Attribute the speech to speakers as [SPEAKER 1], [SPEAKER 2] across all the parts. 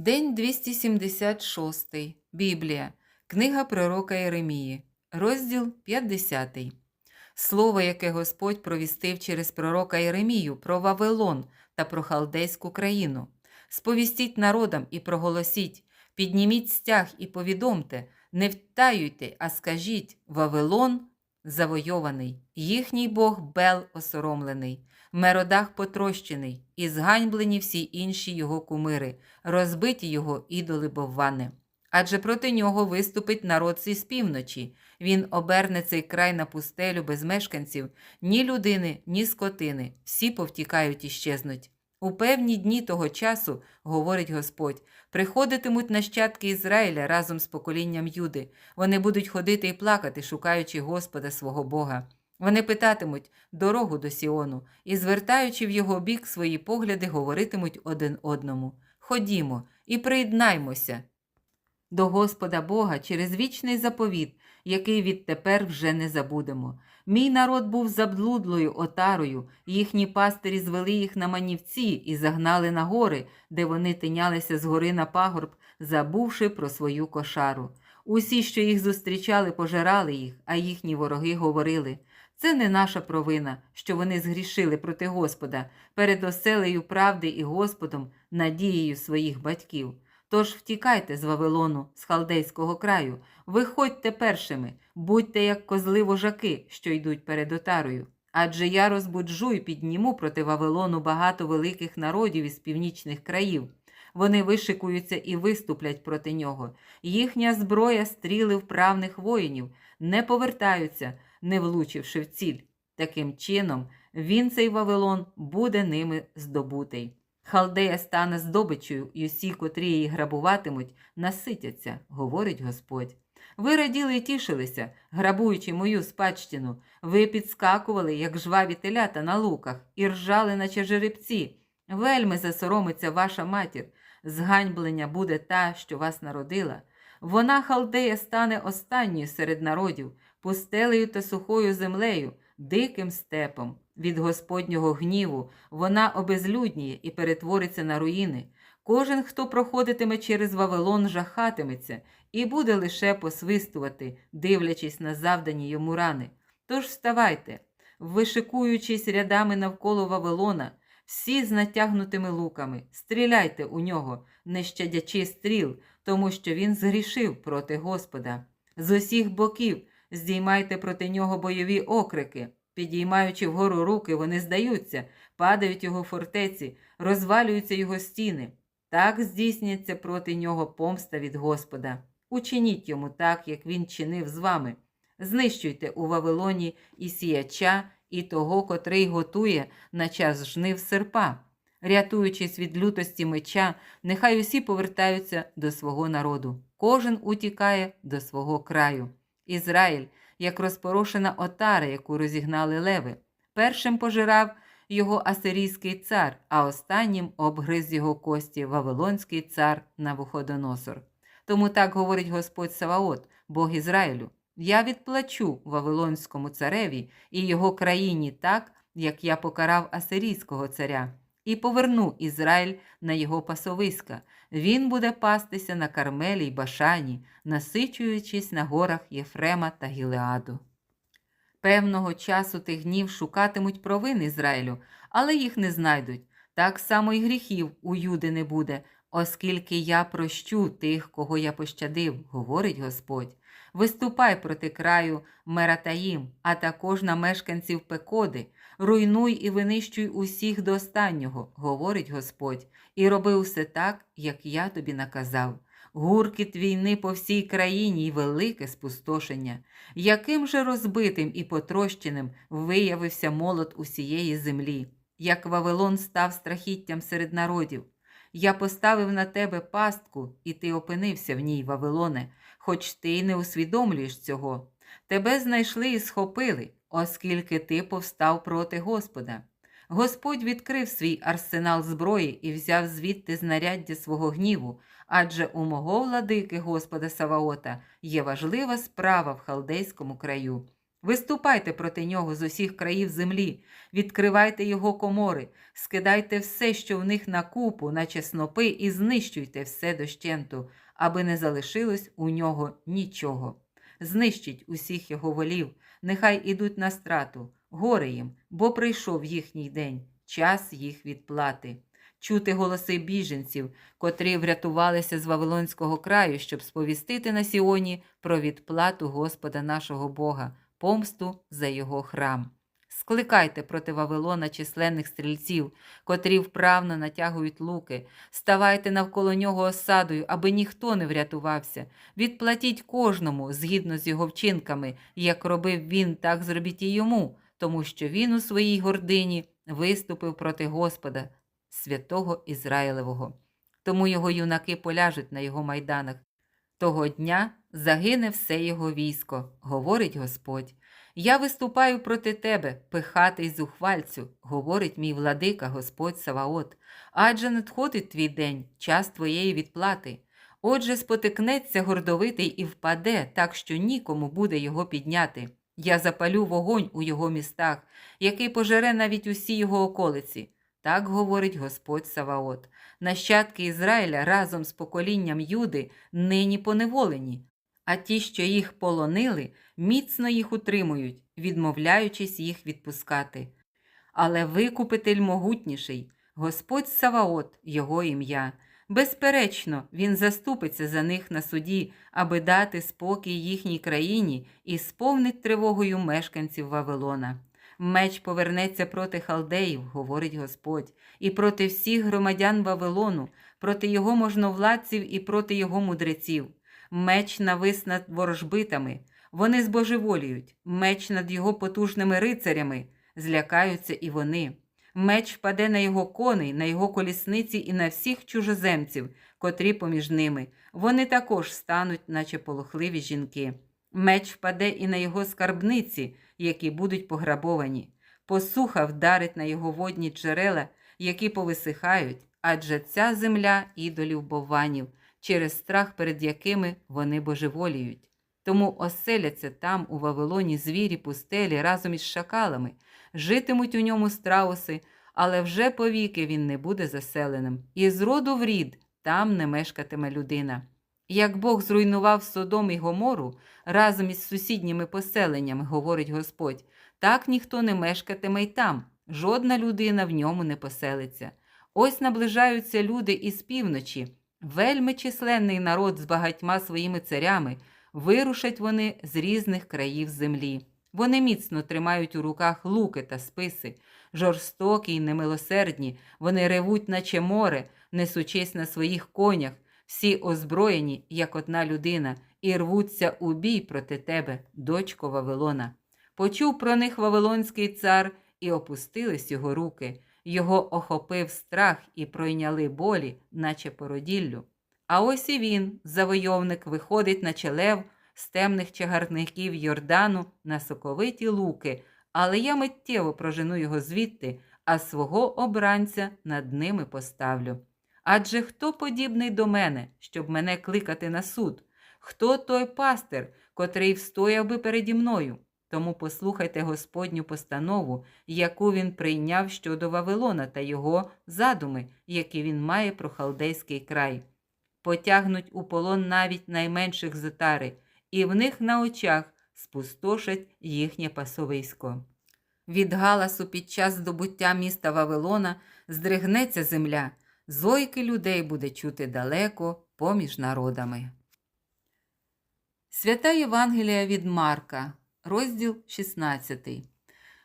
[SPEAKER 1] День 276. Біблія. Книга пророка Єремії. Розділ 50. Слово, яке Господь провістив через пророка Єремію про Вавилон та про халдейську країну. Сповістіть народам і проголосіть, підніміть стяг і повідомте, не втаюйте, а скажіть Вавилон завойований, їхній Бог Бел осоромлений, меродах потрощений, і зганьблені всі інші його кумири, розбиті його ідоли боввани. Адже проти нього виступить народ з півночі. Він оберне цей край на пустелю без мешканців, ні людини, ні скотини, всі повтікають і щезнуть. У певні дні того часу, говорить Господь, приходитимуть нащадки Ізраїля разом з поколінням Юди. Вони будуть ходити і плакати, шукаючи Господа свого Бога. Вони питатимуть дорогу до Сіону і, звертаючи в його бік свої погляди, говоритимуть один одному: Ходімо і приєднаймося до Господа Бога через вічний заповіт, який відтепер вже не забудемо. Мій народ був заблудлою отарою, їхні пастирі звели їх на манівці і загнали на гори, де вони тинялися з гори на пагорб, забувши про свою кошару. Усі, що їх зустрічали, пожирали їх, а їхні вороги говорили. Це не наша провина, що вони згрішили проти Господа перед оселею правди і Господом, надією своїх батьків. Тож втікайте з Вавилону, з халдейського краю, виходьте першими, будьте як козли вожаки, що йдуть перед отарою. Адже я розбуджу і підніму проти Вавилону багато великих народів із північних країв. Вони вишикуються і виступлять проти нього. Їхня зброя стріли вправних воїнів, не повертаються, не влучивши в ціль. Таким чином, він, цей Вавилон, буде ними здобутий. Халдея стане здобичою, і усі, котрі її грабуватимуть, наситяться, говорить Господь. Ви раділи і тішилися, грабуючи мою спадщину. Ви підскакували, як жваві телята на луках, і ржали, наче жеребці. Вельми засоромиться ваша матір. Зганьблення буде та, що вас народила. Вона, халдея, стане останньою серед народів, пустелею та сухою землею, диким степом. Від Господнього гніву вона обезлюдніє і перетвориться на руїни. Кожен, хто проходитиме через Вавилон, жахатиметься і буде лише посвистувати, дивлячись на завдані йому рани. Тож вставайте, вишикуючись рядами навколо Вавилона, всі з натягнутими луками, стріляйте у нього, не щадячи стріл, тому що він згрішив проти Господа. З усіх боків здіймайте проти нього бойові окрики. Підіймаючи вгору руки, вони здаються, падають його фортеці, розвалюються його стіни. Так здійсняться проти нього помста від Господа. Учиніть йому так, як він чинив з вами. Знищуйте у Вавилоні і сіяча, і того, котрий готує на час жнив серпа. Рятуючись від лютості меча, нехай усі повертаються до свого народу. Кожен утікає до свого краю. Ізраїль як розпорошена отара, яку розігнали леви. Першим пожирав його асирійський цар, а останнім обгриз його кості Вавилонський цар Навуходоносор. Тому так говорить Господь Саваот, Бог Ізраїлю: Я відплачу Вавилонському цареві і його країні так, як я покарав асирійського царя, і поверну Ізраїль на його пасовиська. Він буде пастися на Кармелі й Башані, насичуючись на горах Єфрема та Гілеаду. Певного часу тих днів шукатимуть провин Ізраїлю, але їх не знайдуть. Так само й гріхів у Юди не буде, оскільки я прощу тих, кого я пощадив, говорить Господь. Виступай проти краю Мератаїм, а також на мешканців Пекоди, руйнуй і винищуй усіх до останнього, говорить Господь, і роби все так, як я тобі наказав. Гуркіт війни по всій країні і велике спустошення. Яким же розбитим і потрощеним виявився молот усієї землі, як Вавилон став страхіттям серед народів. Я поставив на тебе пастку, і ти опинився в ній, Вавилоне, хоч ти й не усвідомлюєш цього. Тебе знайшли і схопили, оскільки ти повстав проти Господа. Господь відкрив свій арсенал зброї і взяв звідти знаряддя свого гніву, адже у мого владики Господа Саваота є важлива справа в халдейському краю. Виступайте проти нього з усіх країв землі, відкривайте його комори, скидайте все, що в них на купу, наче снопи, і знищуйте все дощенту, аби не залишилось у нього нічого. Знищіть усіх його волів, нехай ідуть на страту, горе їм, бо прийшов їхній день, час їх відплати. Чути голоси біженців, котрі врятувалися з Вавилонського краю, щоб сповістити на Сіоні про відплату Господа нашого Бога, помсту за його храм. Скликайте проти Вавилона численних стрільців, котрі вправно натягують луки, ставайте навколо нього осадою, аби ніхто не врятувався. Відплатіть кожному згідно з його вчинками, як робив він, так зробіть і йому, тому що він у своїй гордині виступив проти Господа, святого Ізраїлевого. Тому його юнаки поляжуть на його майданах. Того дня загине все його військо, говорить Господь. Я виступаю проти тебе, пихатий зухвальцю, говорить мій владика Господь Саваот. Адже надходить твій день, час твоєї відплати. Отже, спотикнеться гордовитий і впаде, так що нікому буде його підняти. Я запалю вогонь у його містах, який пожере навіть усі його околиці. Так говорить Господь Саваот. Нащадки Ізраїля разом з поколінням Юди нині поневолені, а ті, що їх полонили, міцно їх утримують, відмовляючись їх відпускати. Але викупитель могутніший, Господь Саваот, його ім'я. Безперечно, він заступиться за них на суді, аби дати спокій їхній країні і сповнить тривогою мешканців Вавилона. Меч повернеться проти халдеїв, говорить Господь, і проти всіх громадян Вавилону, проти його можновладців і проти його мудреців. Меч навис над ворожбитами, вони збожеволіють, меч над його потужними рицарями, злякаються і вони. Меч впаде на його коней, на його колісниці і на всіх чужоземців, котрі поміж ними. Вони також стануть, наче полохливі жінки. Меч впаде і на його скарбниці, які будуть пограбовані. Посуха вдарить на його водні джерела, які повисихають, адже ця земля ідолів бованів, через страх, перед якими вони божеволіють. Тому оселяться там, у Вавилоні, звірі пустелі разом із шакалами, житимуть у ньому страуси, але вже повіки він не буде заселеним, і з роду в рід там не мешкатиме людина. Як Бог зруйнував Содом і Гомору разом із сусідніми поселеннями, говорить Господь, так ніхто не мешкатиме й там, жодна людина в ньому не поселиться. Ось наближаються люди із півночі, вельми численний народ з багатьма своїми царями, вирушать вони з різних країв землі. Вони міцно тримають у руках луки та списи, жорстокі й немилосердні, вони ревуть, наче море, несучись на своїх конях, всі озброєні, як одна людина, і рвуться у бій проти тебе, дочко Вавилона. Почув про них Вавилонський цар, і опустились його руки. Його охопив страх і пройняли болі, наче породіллю. А ось і він, завойовник, виходить на челев з темних чагарників Йордану на соковиті луки, але я миттєво прожену його звідти, а свого обранця над ними поставлю. Адже хто подібний до мене, щоб мене кликати на суд? Хто той пастир, котрий встояв би переді мною? Тому послухайте Господню постанову, яку він прийняв щодо Вавилона та його задуми, які він має про халдейський край. Потягнуть у полон навіть найменших зотари, і в них на очах спустошать їхнє пасовисько. Від галасу під час здобуття міста Вавилона здригнеться земля, зойки людей буде чути далеко поміж народами. Свята Євангелія від Марка, розділ 16.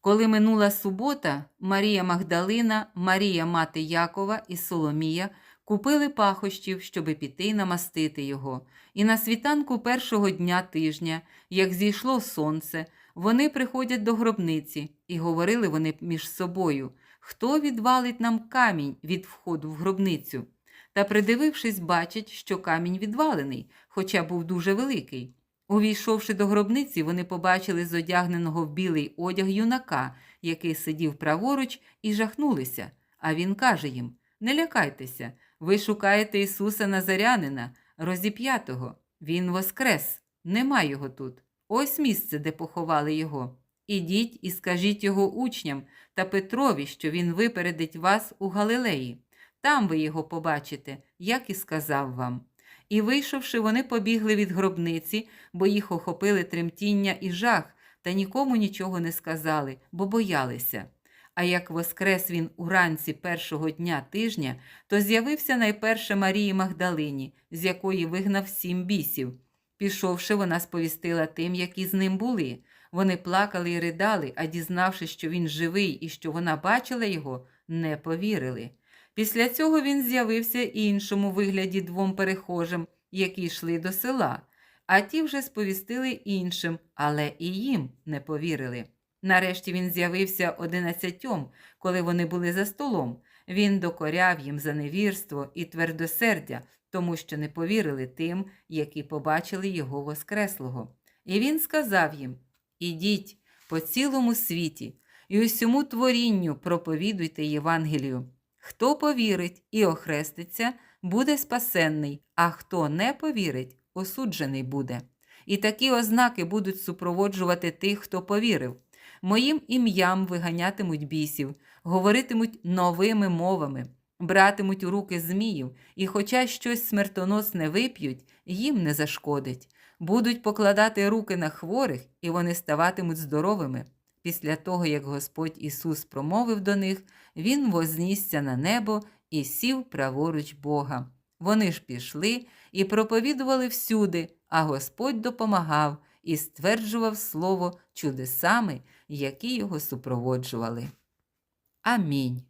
[SPEAKER 1] Коли минула субота, Марія Магдалина, Марія мати Якова і Соломія купили пахощів, щоби піти намастити його. І на світанку першого дня тижня, як зійшло сонце, вони приходять до гробниці, і говорили вони між собою, хто відвалить нам камінь від входу в гробницю. Та, придивившись, бачать, що камінь відвалений, хоча був дуже великий. Увійшовши до гробниці, вони побачили зодягненого в білий одяг юнака, який сидів праворуч, і жахнулися. А він каже їм: Не лякайтеся, ви шукаєте Ісуса Назарянина, розіп'ятого. Він воскрес, нема його тут. Ось місце, де поховали його. Ідіть і скажіть його учням та Петрові, що він випередить вас у Галилеї. Там ви його побачите, як і сказав вам. І, вийшовши, вони побігли від гробниці, бо їх охопили тремтіння і жах, та нікому нічого не сказали, бо боялися. А як воскрес він уранці першого дня тижня, то з'явився найперше Марії Магдалині, з якої вигнав сім бісів. Пішовши, вона сповістила тим, які з ним були. Вони плакали і ридали, а дізнавшись, що він живий і що вона бачила його, не повірили. Після цього він з'явився іншому вигляді двом перехожим, які йшли до села, а ті вже сповістили іншим, але і їм не повірили. Нарешті він з'явився одинадцятьом, коли вони були за столом. Він докоряв їм за невірство і твердосердя, тому що не повірили тим, які побачили його Воскреслого. І він сказав їм: Ідіть по цілому світі і усьому творінню проповідуйте Євангелію. Хто повірить і охреститься, буде спасенний, а хто не повірить, осуджений буде. І такі ознаки будуть супроводжувати тих, хто повірив. Моїм ім'ям виганятимуть бісів, говоритимуть новими мовами, братимуть у руки зміїв, і, хоча щось смертоносне вип'ють, їм не зашкодить. Будуть покладати руки на хворих, і вони ставатимуть здоровими. Після того, як Господь Ісус промовив до них, Він вознісся на небо і сів праворуч Бога. Вони ж пішли і проповідували всюди, а Господь допомагав і стверджував слово чудесами, які його супроводжували. Амінь.